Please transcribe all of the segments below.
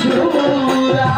ঝুরা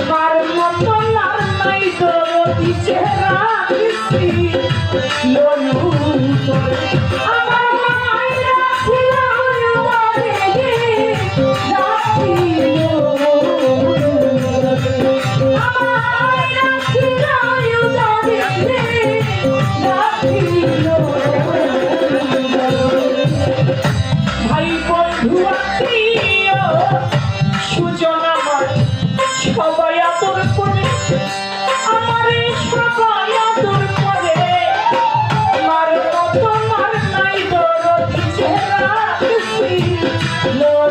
তার মতো আর নাই তো চেহারা।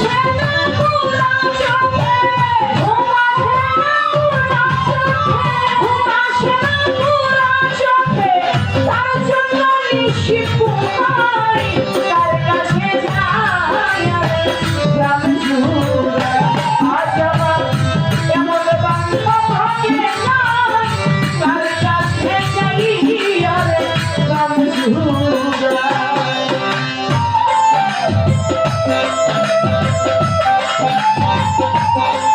Shut Bye.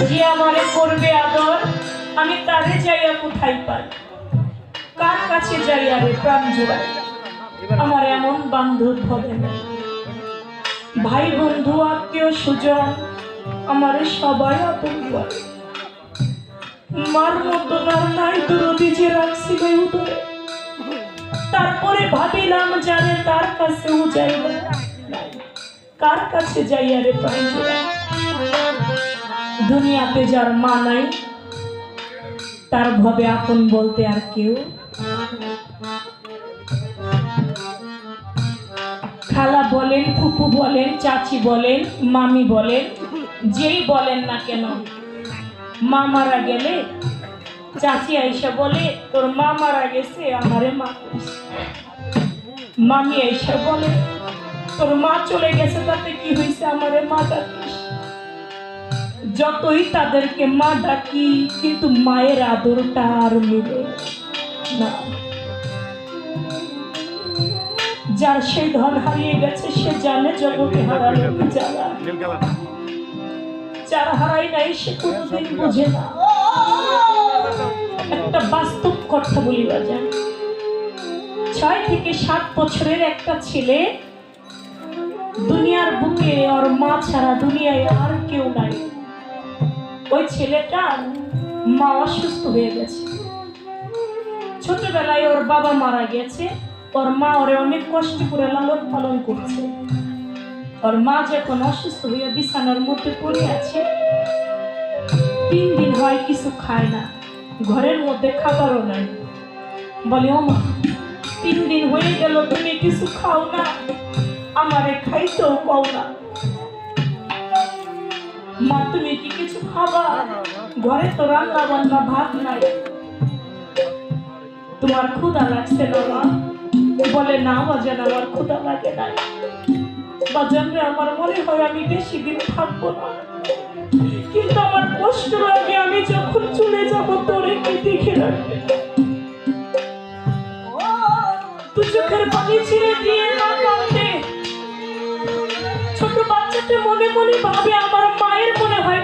যে আমারে করবে আদর, আমি তাদের যাইয়া কোথায় পাই? কার কাছে যাইয়া রে প্রাণ জোড়াই আমার এমন বান্ধব হবে না। ভাই বন্ধু, আত্মীয় সুজন আমার সবাই আপন মার মতো তার নাই দুরদি যে রাখছি হয়ে উঠবে তারপরে ভাবিলাম যাবে তার কাছে যাইবে কার কাছে যাইয়া রে প্রাণ জোড়াই দুনিয়াতে যার মা নাই, তার ভাবে আপন বলতে আর কেউ খালা বলেন, ফুপু বলেন, চাচি বলেন, মামি বলেন, যেই বলেন না কেন, মা মারা গেলে চাচি আইসা বলে, তোর মা মারা গেছে, আমারে মা মামি আইসা বলে, তোর মা চলে গেছে, তাতে কি হয়েছে আমারে মা ডাকিস যতই তাদেরকে মা ডাকি, কিন্তু মায়ের আদরটা আর মিলে না। যার সেই ধন হারিয়ে গেছে, সে জানে জগতে হারানো জ্বালা। যার হারাই নাই, সে কোনোদিন বোঝে না। একটা বাস্তব কথা বলি বাজার ছয় থেকে সাত বছরের একটা ছেলে, দুনিয়ার বুকে ওর মা ছাড়া দুনিয়ায় আর কেউ নাই। ওই ছেলেটা মা অসুস্থ হয়ে গেছে। ছোটবেলায় ওর বাবা মারা গেছে। ওর মা ওরে অনেক কষ্ট করে লালন পালন করছে। ওর মা যখন অসুস্থ হয়ে বিছানার মধ্যে পড়ে আছে, তিন দিন হয় কিছু খায় না। ঘরের মধ্যে খাবারও নাই। বলে, ও মা, তিন দিন হয়ে গেল, তুমি কিছু খাও না। আমারে খাইতেও পাও না। মা, তুমি কি কিছু খাবা ঘরে তো রান্না বান্না ভাত নাই। তোমার ক্ষুধা লাগছে না মা? বলে, না আমার ক্ষুধা লাগে নাই। আমার মনে হয় আমি বেশি দিন থাকব না। কিন্তু আমার কষ্ট লাগে, আমি যখন চলে যাব, তোরে কি দেখে রাখবে? তুই চোখের পানি দিয়ে মনে মনে ভাবে আমার মায়ের মনে হয়